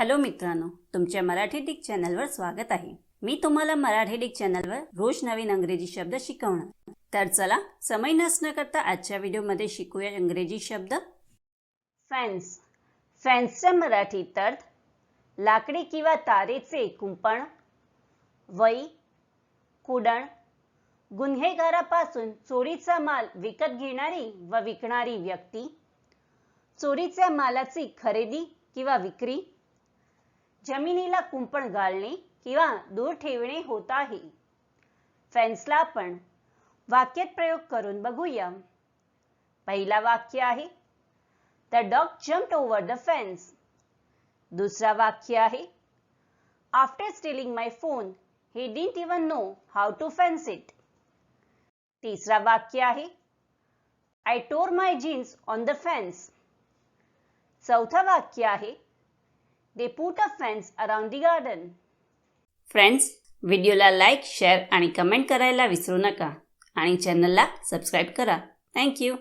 Hello मित्रांनो तुमच्या Marathi Dick चॅनलवर स्वागत आहे. मी तुम्हाला मराठी डिक चॅनलवर रोज नवीन इंग्रजी शब्द शिकवणार. तर चला समय नसणं करता आजच्या व्हिडिओमध्ये शिकूया इंग्रजी शब्द. फॅन्स फॅन्सचा मराठीत अर्थ लाकडी किंवा तारेचे कुंपण वई कुडण गुन्हेगारापासून चोरीचा माल विकत घेणारी व विकणारी व्यक्ती चोरीच्या मालाची खरेदी किंवा विक्री जमिनीला कुंपण घालणे किंवा दूर ठेवणे होत आहे. फॅन्सला आपण वाक्यात प्रयोग करून बघूया. पहिला वाक्य आहे the dog jumped over the fence दुसरा वाक्य आहे after stealing my phone he didn't even know how to fence it. तिसरा वाक्य आहे I tore my jeans on the fence चौथा वाक्य आहे They put a fence around the garden. Friends व्हिडिओला लाईक शेअर आणि कमेंट करायला विसरू नका. आणि चॅनलला सबस्क्राईब करा. थँक्यू